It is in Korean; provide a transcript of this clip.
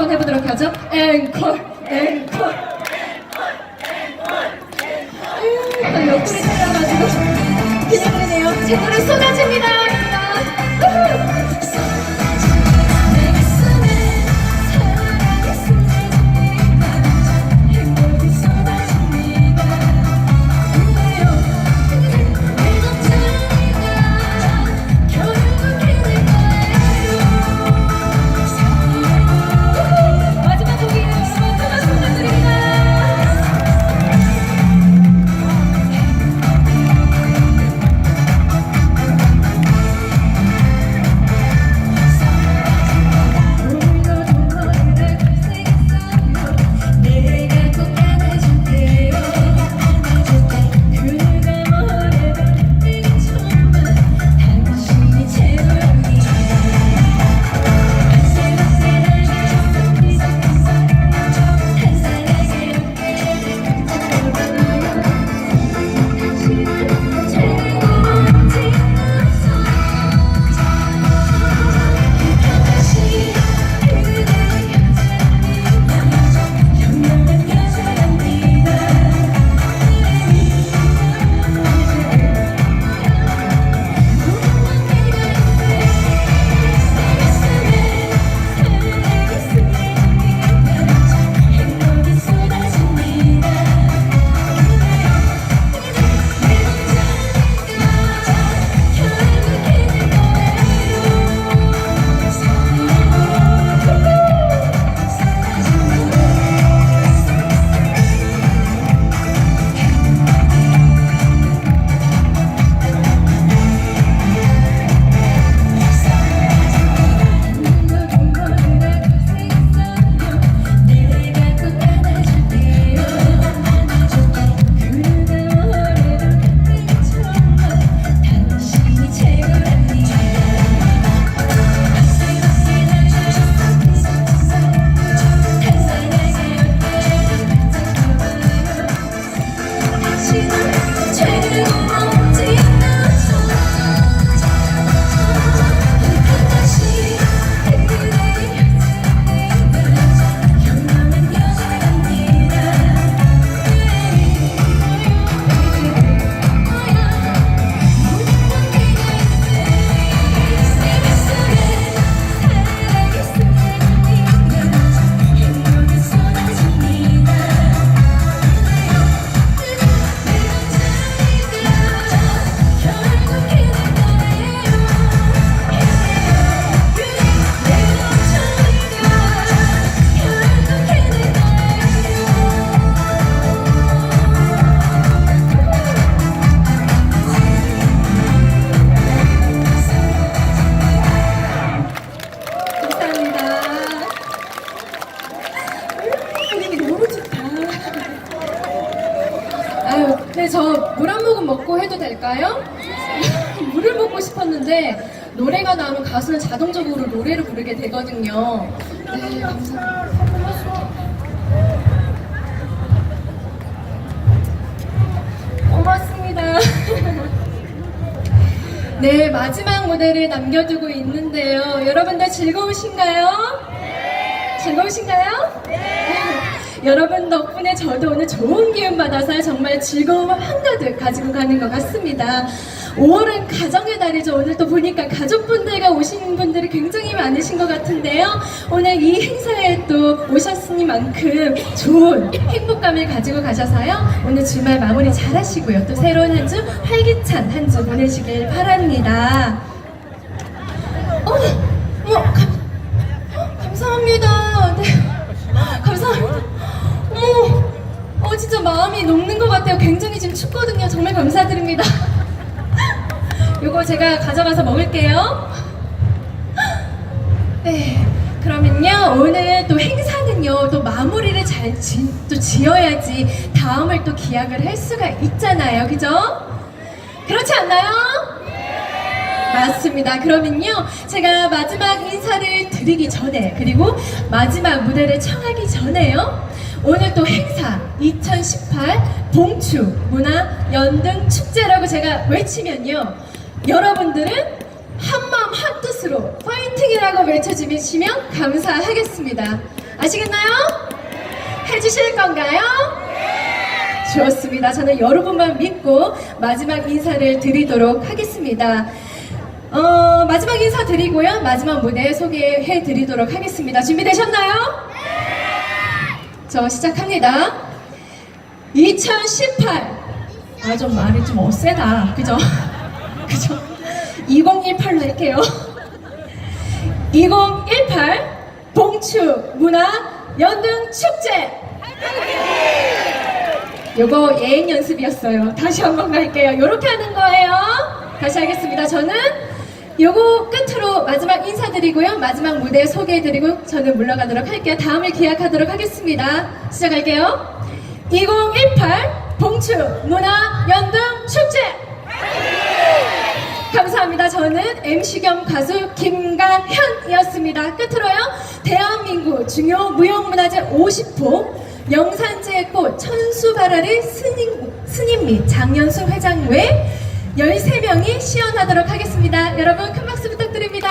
한번 해보도록 하죠. 앵콜, 앵콜. 또 옆구리 잘라가지고 기다리네요. 제 노래 쏟아집니다. 우후. 모금 먹고 해도 될까요? 물을 먹고 싶었는데 노래가 나오면 가수는 자동적으로 노래를 부르게 되거든요. 네, 감사합니다. 고맙습니다. 네, 마지막 무대를 남겨두고 있는데요. 여러분들 즐거우신가요? 즐거우신가요? 여러분 덕분에 저도 오늘 좋은 기운 받아서 정말 즐거움 한가득 가지고 가는 것 같습니다. 5월은 가정의 달이죠. 오늘 또 보니까 가족분들과 오신 분들이 굉장히 많으신 것 같은데요. 오늘 이 행사에 또 오셨으니만큼 좋은 행복감을 가지고 가셔서요. 오늘 주말 마무리 잘 하시고요. 또 새로운 한 주 활기찬 한 주 보내시길 바랍니다. 어, 어 같아요. 굉장히 지금 춥거든요. 정말 감사드립니다. 요거 제가 가져가서 먹을게요. 네. 그러면요, 오늘 또 행사는요, 또 마무리를 잘 지, 또 지어야지 다음을 또 기약을 할 수가 있잖아요. 그죠? 그렇지 않나요? 맞습니다. 그러면요, 제가 마지막 인사를 드리기 전에, 그리고 마지막 무대를 청하기 전에요, 오늘 또 행사 2018 봉추 문화 연등 축제라고 제가 외치면요, 여러분들은 한마음 한뜻으로 파이팅이라고 외쳐주시면 감사하겠습니다. 아시겠나요? 해주실 건가요? 좋습니다. 저는 여러분만 믿고 마지막 인사를 드리도록 하겠습니다. 어, 마지막 인사 드리고요. 마지막 무대 소개해 드리도록 하겠습니다. 준비되셨나요? 저 시작합니다. 2018. 아, 좀 말이 좀 어세다. 그죠? 그죠? 2018로 할게요. 2018 봉추 문화 연등 축제. 요거 예행 연습이었어요. 다시 한 번 갈게요. 요렇게 하는 거예요. 다시 하겠습니다. 저는 요거 끝으로 마지막 인사드리고요. 마지막 무대 소개해드리고 저는 물러가도록 할게요. 다음을 기약하도록 하겠습니다. 시작할게요. 2018 봉추 문화 연등 축제! 감사합니다. 저는 MC 겸 가수 김가현이었습니다. 끝으로요. 대한민국 중요 무형문화재 50호 영산지의 꽃 천수바라를 스님, 스님 및 장년수 회장 외 13명이 시연하도록 하겠습니다. 여러분 큰 박수 부탁드립니다.